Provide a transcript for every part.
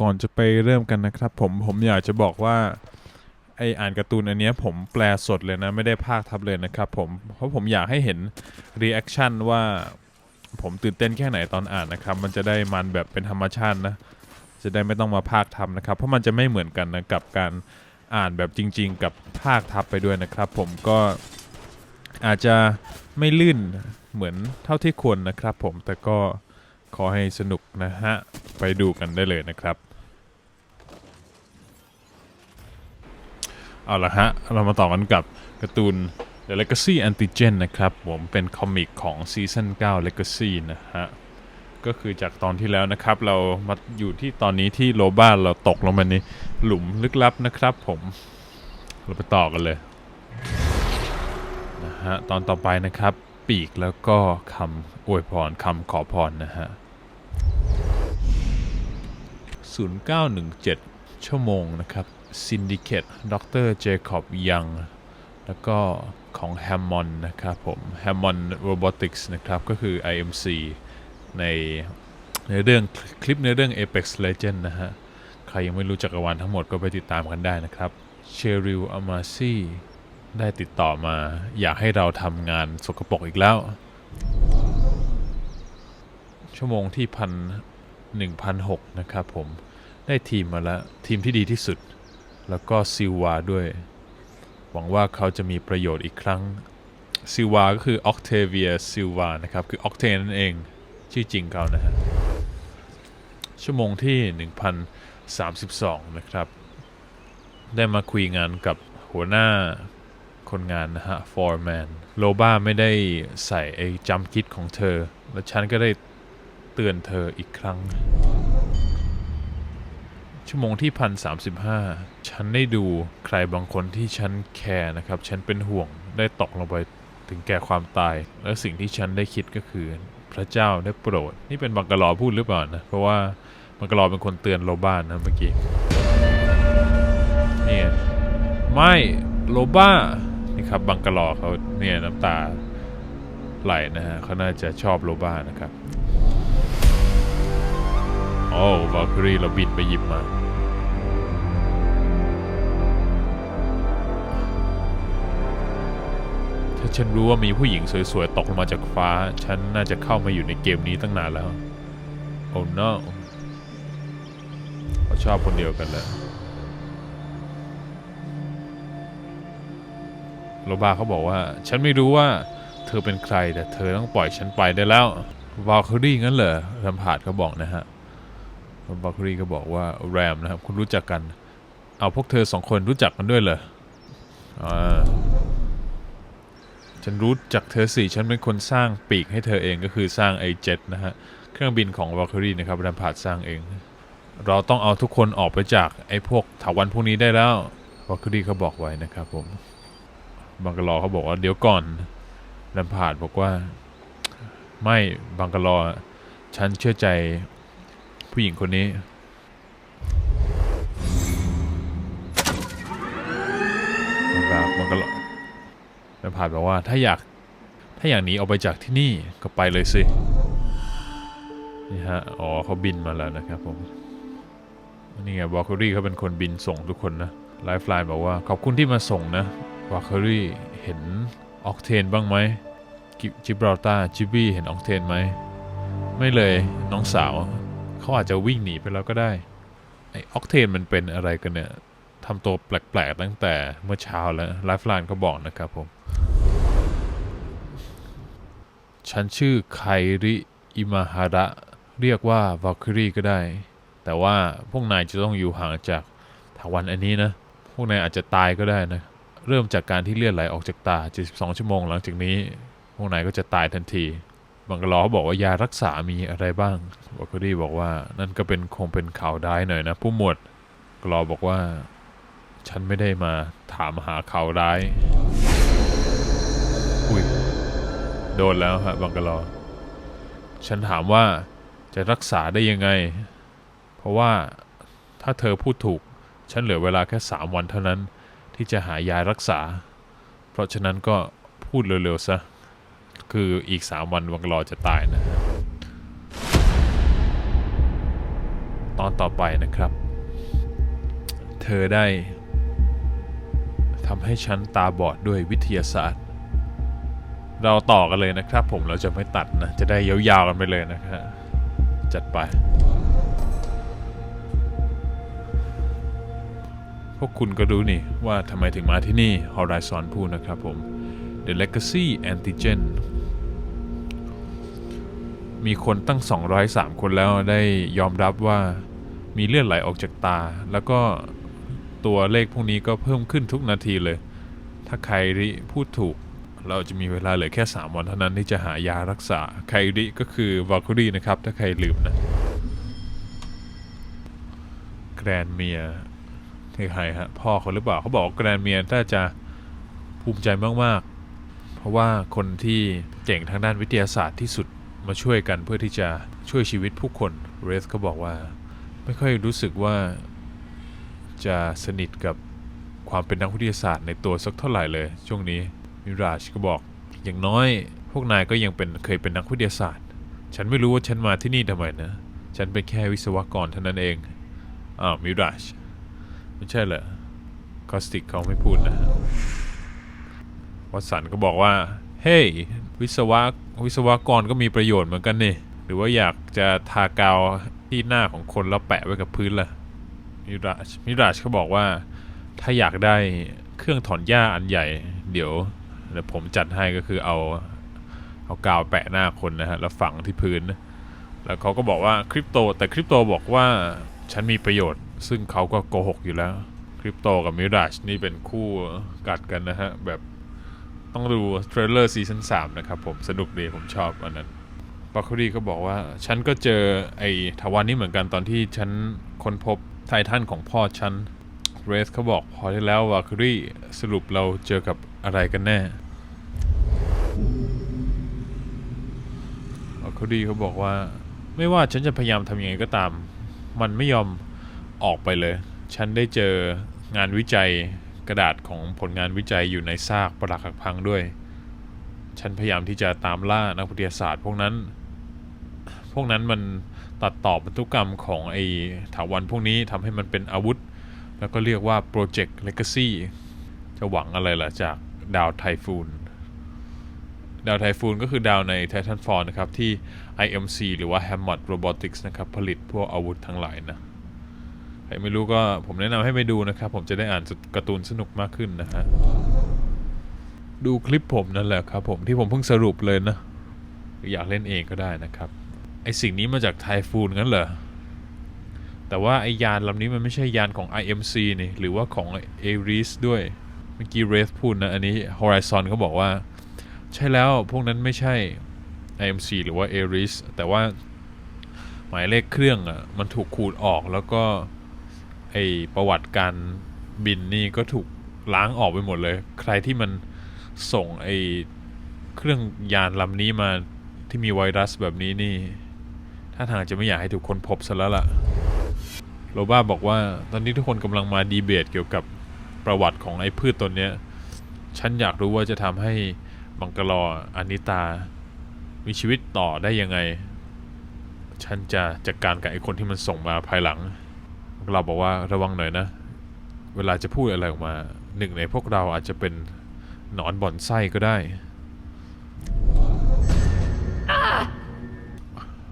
ก่อนจะไปเริ่มกันนะครับ ผมผมอยากจะบอกว่าไออ่านการ์ตูนอันเนี้ยผมแปลสดเลยนะ ไม่ได้พากย์ทับเลยนะครับผมเพราะผมอยากให้เห็นรีแอคชั่นว่าผมตื่นเต้นแค่ไหนตอนอ่านนะครับ มันจะได้มันแบบเป็นธรรมชาตินะ จะได้ไม่ต้องมาพากย์ทับนะครับ เพราะมันจะไม่เหมือนกันนะกับการอ่านแบบจริง ๆ กับพากย์ทับไปด้วยนะครับ ผมก็อาจจะไม่ลื่นเหมือนเท่าที่ควรนะครับ ผมแต่ก็ขอให้สนุกนะฮะ ไปดูกันได้เลยนะครับ เอาละฮะ เรามาต่อกันกับการ์ตูน The Legacy Antigen นะครับ ผมเป็นคอมิกของซีซั่น9 Legacy นะฮะ ก็คือจากตอนที่แล้วนะครับ เรามาอยู่ที่ตอนนี้ที่โลบ้าเราตกลงมาในหลุมลึกลับนะครับผม เราไปต่อกันเลยนะฮะตอนต่อไปนะครับ ปีกแล้วก็คำอวยพรคำขอพรนะฮะ 0917 ชั่วโมงนะครับ Syndicate ดรเจคอบยัง แล้วก็ของ Hammond นะครับผม Hammond Robotics นะครับ ก็คือ IMC ในในเรื่องคลิปในเรื่อง Apex Legend นะฮะ ใครยังไม่รู้จักรวาลทั้งหมดก็ไปติดตามกันได้นะครับเชริลอามาซีได้ติดต่อมา อยากให้เราทำงานสกปรกอีกแล้ว ชั่วโมงที่พัน หนึ่งพันะครับผม ได้ทีมมาแล้วทีมที่ดีที่สุด แล้วก็ซิลวาด้วย หวังว่าเขาจะมีประโยชน์อีกครั้ง ซิลวาก็คือออกเทเวียซิลวานะครับ คือออกเทนนั่นเอง ชื่อจริงเขานะฮะ ชั่วโมงที่ 1032 นะครับ ได้มาคุยงานกับหัวหน้าคนงานนะฮะ foreman โลบ้าไม่ได้ใส่ไอ้จำคิดของเธอ และฉันก็ได้ เตือนเธออีกครั้ง ชั่วโมงที่พันสามสิบห้าฉันได้ดูใครบางคนที่ฉันแคร์นะครับ ฉันเป็นห่วงได้ตกลงไปถึงแก่ความตาย และสิ่งที่ฉันได้คิดก็คือ พระเจ้าได้โปรด นี่เป็นบังกะลอพูดหรือเปล่านะ เพราะว่าบังกะลอเป็นคนเตือนโลบ้านนะเมื่อกี้นี่ไงไม่โลบ้านี่ครับบังกะลอเขาเนี่ยน้ำตาไหลนะฮะเขาน่าจะชอบโลบ้านะครับ โอ้วาลครีเราบินไปหยิบมา ถ้าฉันรู้ว่ามีผู้หญิงสวยๆ ตกลงมาจากฟ้า ฉันน่าจะเข้ามาอยู่ในเกมนี้ตั้งนานแล้ว โอ้ no เขาชอบคนเดียวกันแล้วโรบาเขาบอกว่า ฉันไม่รู้ว่าเธอเป็นใครแต่เธอต้องปล่อยฉันไปได้แล้ววาลครีงั้นเหรอลำพาดเขาบอกนะฮะ บาครีก็บอกว่าแรมนะครับ คุณรู้จักกัน เอาพวกเธอสองคนรู้จักกันด้วยเหรออ่าฉันรู้จักเธอสิฉันเป็นคนสร้างปีกให้เธอเองก็คือสร้างไอเจ็นะฮะ เครื่องบินของบาครีนะครับแรมพาดสร้างเอง เราต้องเอาทุกคนออกไปจากไอ้พวกถาวันพวกนี้ได้แล้วบาครีเขาบอกไว้นะครับผมบังกะลอเขาบอกว่าเดี๋ยวก่อนแรมพาดบอกว่า ไม่บังกะลอฉันเชื่อใจ ผู้หญิงคนนี้มันก็มันก็มันผ่านบอกว่าถ้าอยากถ้าอยากหนีออกไปจากที่นี่ก็ไปเลยสิ นี่ฮะ อ๋อเขาบินมาแล้วนะครับผม นี่ไงวอลคอรี่เขาเป็นคนบินส่งทุกคนนะไลฟ์ไลน์บอกว่าขอบคุณที่มาส่งนะวอลคอรี่เห็นออกเทนบ้างไหมจิบราลตาจิบบี้เห็นออกเทนไหม ไม่เลยน้องสาว เขาอาจจะวิ่งหนีไปแล้วก็ได้ ไอออกเทนมันเป็นอะไรกันเนี่ยทำตัวแปลกๆตั้งแต่เมื่อเช้าแล้วไลฟ์ไลน์เขาบอกนะครับผม ฉันชื่อไคริอิมาฮาระ เรียกว่าวาลคิรีก็ได้ แต่ว่าพวกนายจะต้องอยู่ห่างจากถาวันอันนี้นะ พวกนายอาจจะตายก็ได้นะ เริ่มจากการที่เลือดไหลออกจากตา 72 ชั่วโมงหลังจากนี้ พวกนายก็จะตายทันที บังกลอเขาบอกว่ายารักษามีอะไรบ้างวอลคอรี่บอกว่า นั่นก็เป็นคงเป็นข่าวร้ายหน่อยนะ ผู้หมวดกลอบอกว่า ฉันไม่ได้มาถามหาข่าวร้าย อุ้ย โดนแล้วฮะบังกลอ ฉันถามว่าจะรักษาได้ยังไง เพราะว่าถ้าเธอพูดถูก ฉันเหลือเวลาแค่สามวันเท่านั้น ที่จะหายารักษา เพราะฉะนั้นก็พูดเร็วๆซะ คืออีก 3 วันวังรอจะตายนะ ตอนต่อไปนะครับ เธอได้ทำให้ฉันตาบอดด้วยวิทยาศาสตร์ เราต่อกันเลยนะครับผมเราจะไม่ตัดนะ จะได้ยาวๆกันไปเลยนะครับจัดไป พวกคุณก็รู้นี่ว่าทำไมถึงมาที่นี่ Horizon พูดนะครับผม The Legacy Antigen มีคนตั้ง 203 คนแล้วได้ยอมรับว่ามีเลือดไหลออกจากตา แล้วก็ตัวเลขพวกนี้ก็เพิ่มขึ้นทุกนาทีเลย ถ้าใครริพูดถูก เราจะมีเวลาเหลือแค่ 3 วันเท่านั้นที่จะหายารักษาไคริก็คือวาคุรีนะครับ ถ้าใครลืมนะ แกรนเมียคือใครฮะ พ่อเขาหรือเปล่าเขาบอกแกรนเมียน่าจะภูมิใจมาก ๆ เพราะว่าคนที่เก่งทางด้านวิทยาศาสตร์ที่สุดมาช่วยกันเพื่อที่จะช่วยชีวิตผู้คนเรสเขาบอกว่า ไม่ค่อยรู้สึกว่าจะสนิทกับความเป็นนักวิทยาศาสตร์ในตัวสักเท่าไหร่เลย ช่วงนี้มิราชก็บอก อย่างน้อยพวกนายก็ยังเป็นเคยเป็นนักวิทยาศาสตร์ ฉันไม่รู้ว่าฉันมาที่นี่ทำไมนะ ฉันเป็นแค่วิศวกรเท่านั้นเองอ้าวมิราชไม่ใช่เหรอคอสติกเขาไม่พูดนะ วัตสันก็บอกว่า เฮ้ยวิศวะวิศวกรก็มีประโยชน์เหมือนกันนี่หรือว่าอยากจะทากาวที่หน้าของคนแล้วแปะไว้กับพื้นล่ะมิราชมิราชเขาบอกว่า ถ้าอยากได้เครื่องถอนหญ้าอันใหญ่ เดี๋ยวเดี๋ยวผมจัดให้ก็คือเอาเอากาวแปะหน้าคนนะฮะแล้วฝังที่พื้น แล้วเขาก็บอกว่าคริปโต แต่คริปโตบอกว่าฉันมีประโยชน์ ซึ่งเขาก็โกหกอยู่แล้ว คริปโตกับมิราชนี่เป็นคู่กัดกันนะฮะแบบ ต้องดูเทรลเลอร์ซีซั่น3นะครับผมสนุกดีผมชอบอันนั้นบาครีก็บอกว่า ฉันก็เจอไอ้ทวารนี้เหมือนกันตอนที่ฉันค้นพบไททันของพ่อฉันเรสเขาบอกพอที่แล้ววาครีสรุปเราเจอกับอะไรกันแน่วาครีเขาบอกว่า ไม่ว่าฉันจะพยายามทำยังไงก็ตาม มันไม่ยอมออกไปเลย ฉันได้เจองานวิจัย กระดาษของผลงานวิจัยอยู่ในซากปรักหักพังด้วย ฉันพยายามที่จะตามล่านักวิทยาศาสตร์ พวกนั้น พวกนั้นมันตัดต่อพันธุกรรมของไอ้ถาวันพวกนี้ทำให้มันเป็นอาวุธ แล้วก็เรียกว่า Project Legacy จะหวังอะไรล่ะจากดาวไทฟูนดาวไทฟูนก็คือดาวใน Titanfall นะครับ ที่ IMC หรือว่า Hammond Robotics นะครับ ผลิตพวกอาวุธทั้งหลายนะ ใครไม่รู้ก็ผมแนะนำให้ไปดูนะครับ ผมจะได้อ่านการ์ตูนสนุกมากขึ้นนะฮะดูคลิปผมนั่นแหละครับ ผมที่ผมเพิ่งสรุปเลยนะอยากเล่นเองก็ได้นะครับไอสิ่งนี้มาจากไทฟูนงั้นเหรอแต่ว่าไอยานลำนี้มันไม่ใช่ยานของ IMC นี่หรือว่าของ Ares ด้วยเมื่อกี้เรสพูดนะอันนี้ Horizon เขาบอกว่า ใช่แล้วพวกนั้นไม่ใช่ IMC หรือว่า Ares แต่ว่าหมายเลขเครื่องอะมันถูกขูดออกแล้วก็ ไอประวัติการบินนี่ก็ถูกล้างออกไปหมดเลย ใครที่มันส่งไอเครื่องยานลำนี้มาที่มีไวรัสแบบนี้นี่ถ้าทางจะไม่อยากให้ถูกคนพบซะแล้วล่ะ โรบ้าบอกว่าตอนนี้ทุกคนกำลังมาดีเบตเกี่ยวกับประวัติของไอ้พืชตนเนี้ย ฉันอยากรู้ว่าจะทำให้บังกะลออานิตา มีชีวิตต่อได้ยังไง ฉันจะจัดการกับไอ้คนที่มันส่งมาภายหลัง เราบอกว่าระวังหน่อยนะ เวลาจะพูดอะไรออกมา หนึ่งในพวกเราอาจจะเป็นหนอนบ่อนไส้ก็ได้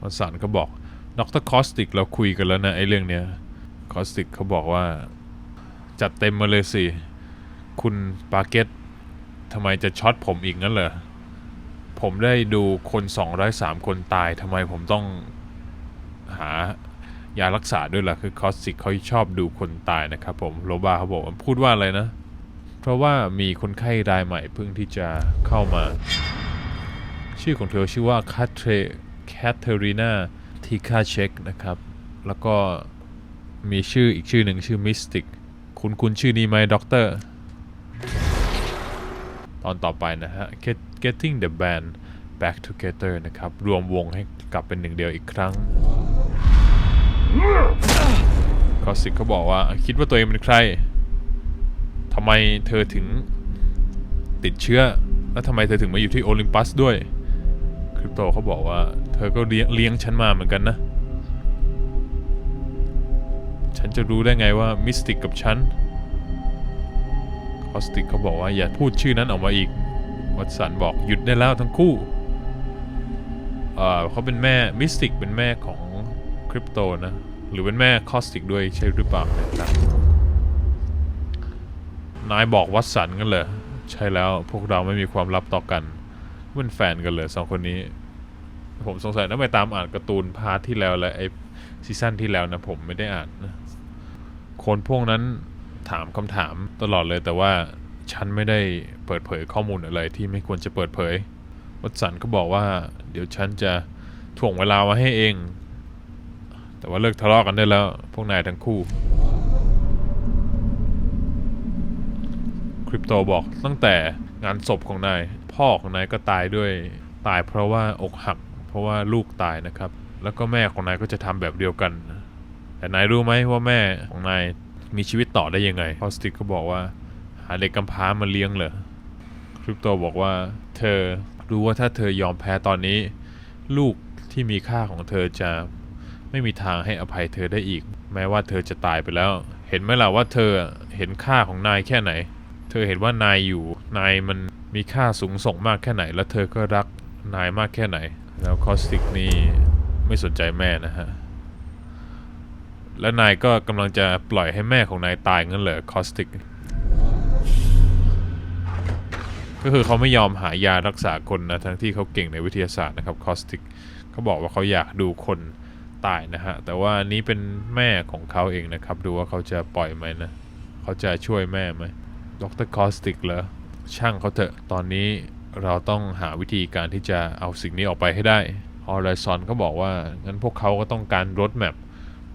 วันสันก็บอกดรคอสติกเราคุยกันแล้วนะไอ้เรื่องเนี้ยคอสติกเขาบอกว่า จัดเต็มมาเลยสิ คุณปาเกตทำไมจะช็อตผมอีกงั้นเหรอ ผมได้ดูคน 203 คนตายทำไมผมต้องหา ยารักษาด้วยล่ะคือคอสติกเขาชอบดูคนตายนะครับผมโรบาเขาบอกพูดว่าอะไรนะ เพราะว่ามีคนไข้รายใหม่เพิ่งที่จะเข้ามา ชื่อของเธอชื่อว่าคาเทแคทเธอรีนาทีคาเชกนะครับ แล้วก็มีชื่ออีกชื่อหนึ่งชื่อมิสติกคุณคุณชื่อนี้ไหมด็อกเตอร์ ตอนต่อไปนะฮะ Get- Getting the band back together นะครับ รวมวงให้กลับเป็นหนึ่งเดียวอีกครั้ง คอสิกเขาบอกว่าคิดว่าตัวเองเป็นใครทำไมเธอถึงติดเชื้อ แล้วทำไมเธอถึงมาอยู่ที่โอลิมปัสด้วย คริปโตเขาบอกว่า เธอก็เลี้ยงเลี้ยงฉันมาเหมือนกันนะ ฉันจะรู้ได้ไงว่ามิสติกกับฉัน คอสติกเขาบอกว่าอย่าพูดชื่อนั้นออกมาอีก วัตสันบอกหยุดได้แล้วทั้งคู่เขาเป็นแม่มิสติกเป็นแม่ของ ริปโตนะ หรือเป็นแม่คอสติกด้วยใช่หรือเปล่านะครับนายบอกวัตสันกันเลยใช่แล้วพวกเราไม่มีความลับต่อกันเป็นแฟนกันเลยสองคนนี้ ผมสงสัยนะไปตามอ่านการ์ตูนพาร์ทที่แล้วและไอซีซั่นที่แล้วนะผมไม่ได้อ่านนะคนพวกนั้นถามคำถามตลอดเลยแต่ว่าฉันไม่ได้เปิดเผยข้อมูลอะไรที่ไม่ควรจะเปิดเผยวัตสันก็บอกว่า เดี๋ยวฉันจะถ่วงเวลามาให้เอง แต่ว่าเลิกทะเลาะกันได้แล้ว พวกนายทั้งคู่ คริปโตบอกตั้งแต่งานศพของนาย พ่อของนายก็ตายด้วย ตายเพราะว่าอกหัก เพราะว่าลูกตายนะครับ แล้วก็แม่ของนายก็จะทำแบบเดียวกัน แต่นายรู้ไหมว่าแม่ของนายมีชีวิตต่อได้ยังไงพอสติกก็บอกว่า หาเด็กกำพร้ามาเลี้ยงเหรอ คริปโตบอกว่า เธอรู้ว่าถ้าเธอยอมแพ้ตอนนี้ ลูกที่มีค่าของเธอจะ ไม่มีทางให้อภัยเธอได้อีก แม้ว่าเธอจะตายไปแล้ว เห็นไหมล่ะว่าเธอเห็นค่าของนายแค่ไหน เธอเห็นว่านายอยู่ นายมันมีค่าสูงส่งมากแค่ไหน แล้วเธอก็รักนายมากแค่ไหน แล้วคอสติกนี่ไม่สนใจแม่นะฮะ และนายก็กำลังจะปล่อยให้แม่ของนายตายงั้นเหรอคอสติก ก็คือเขาไม่ยอมหายารักษาคนนะทั้งที่เขาเก่งในวิทยาศาสตร์นะครับคอสติกเขาบอกว่าเขาอยากดูคน ตายนะฮะ แต่ว่านี้เป็นแม่ของเขาเองนะครับ ดูว่าเขาจะปล่อยไหมนะ เขาจะช่วยแม่ไหมดรคอสติกเหรอ ช่างเขาเถอะ ตอนนี้เราต้องหาวิธีการที่จะเอาสิ่งนี้ออกไปให้ได้ฮอล i ซอนก็บอกว่า งั้นพวกเขาก็ต้องการรถแมพ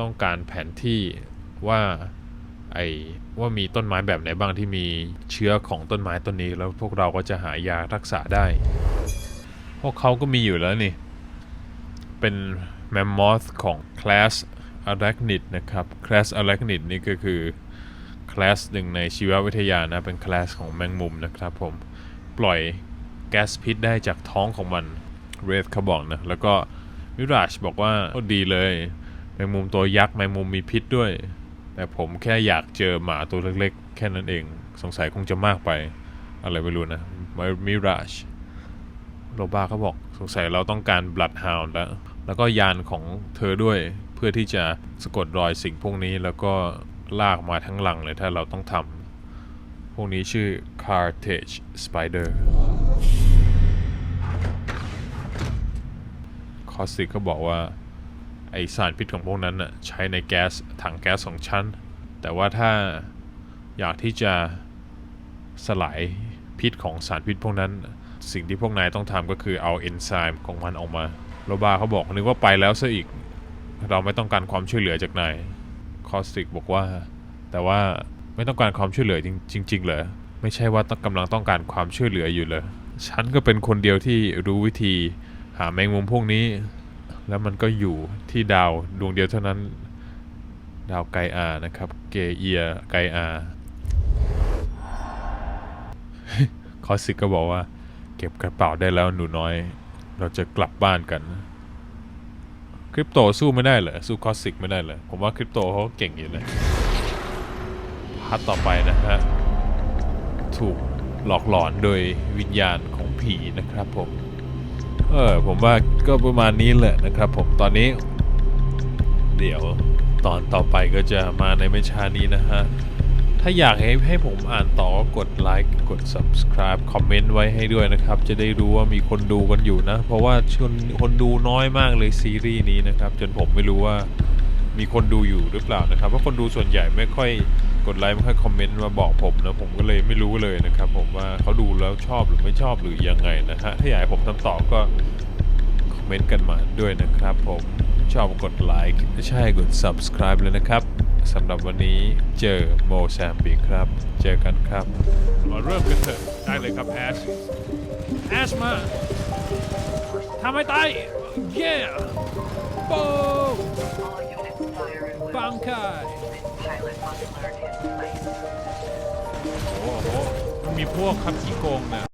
ต้องการแผนที่ว่าไอ้ว่ามีต้นไม้แบบไหนบ้างที่มีเชื้อของต้นไม้ต้นนี้ แล้วพวกเราก็จะหายารักษาได้ พวกเขาก็มีอยู่แล้วนี่ เป็น แมมมอธของคลาสอารักนิดนะครับคลาสอารักนิดนี่ก็คือคลาสหนึ่งในชีววิทยานะ เป็นคลาสของแมงมุมนะครับผม ปล่อยแก๊สพิษได้จากท้องของมันเรดเขาบอกนะ แล้วก็มิราชบอกว่าดีเลย แมงมุมตัวยักษ์แมงมุมมีพิษด้วย แต่ผมแค่อยากเจอหมาตัวเล็กๆ แค่นั้นเอง สงสัยคงจะมากไป อะไรไม่รู้นะมิราชโรบาเขาบอกสงสัยเราต้องการบลัดฮาวน์แล้ว แล้วก็ยานของเธอด้วย เพื่อที่จะสะกดรอยสิ่งพวกนี้แล้วก็ลากมาทั้งหลังเลยถ้าเราต้องทำพวกนี้ชื่อ Cartage Spider คอสติกก็บอกว่า ไอสารพิษของพวกนั้นน่ะใช้ในแก๊สถังแก๊สของฉัน แต่ว่าถ้าอยากที่จะสลายพิษของสารพิษพวกนั้น สิ่งที่พวกนายต้องทำก็คือเอาเอนไซม์ของมันออกมา โรบาเขาบอกนึกว่าไปแล้วซะอีก เราไม่ต้องการความช่วยเหลือจากนายคอสติกบอกว่า แต่ว่าไม่ต้องการความช่วยเหลือจริงๆเหรอไม่ใช่ว่าต้องกำลังต้องการความช่วยเหลืออยู่เลย ฉันก็เป็นคนเดียวที่รู้วิธีหาแมงมุมพวกนี้ แล้วมันก็อยู่ที่ดาวดวงเดียวเท่านั้น ดาวไกอานะครับ เกเอียไกอาคอสิกก็บอกว่า เก็บกระเป๋าได้แล้วหนูน้อย เราจะกลับบ้านกัน คริปโตสู้ไม่ได้เหรอ สู้คอสซิกไม่ได้เหรอ ผมว่าคริปโตเขาเก่งอยู่นะพาร์ทต่อไปนะฮะ ถูกหลอกหลอนโดยวิญญาณของผีนะครับผม เออ ผมว่าก็ประมาณนี้แหละนะครับผม ตอนนี้ เดี๋ยวตอนต่อไปก็จะมาในไม่ช้านี้นะฮะ ถ้าอยากให้ให้ผมอ่านต่อก็กดไลค์กด subscribe คอมเมนต์ไว้ให้ด้วยนะครับ จะได้รู้ว่ามีคนดูกันอยู่นะ เพราะว่าคนคนดูน้อยมากเลยซีรีส์นี้นะครับ จนผมไม่รู้ว่ามีคนดูอยู่หรือเปล่านะครับเพราะคนดูส่วนใหญ่ไม่ค่อยกดไลค์ไม่ค่อยคอมเมนต์มาบอกผมนะผมก็เลยไม่รู้เลยนะครับ ผมว่าเขาดูแล้วชอบหรือไม่ชอบหรือยังไงนะฮะถ้าอยากให้ผมทำต่อก็คอมเมนต์กันมาด้วยนะครับ ผมชอบกดไลค์ไม่ใช่กด subscribe เลยนะครับ สำหรับวันนี้เจอโมแซมบิกครับ เจอกันครับ มาเริ่มกันเถอะได้เลยครับแอชแอชมาทำให้ตายเย้โป้ All units fire at will. ปังคายโอ้โหมันมีพวกขับขี้โกงเนี่ย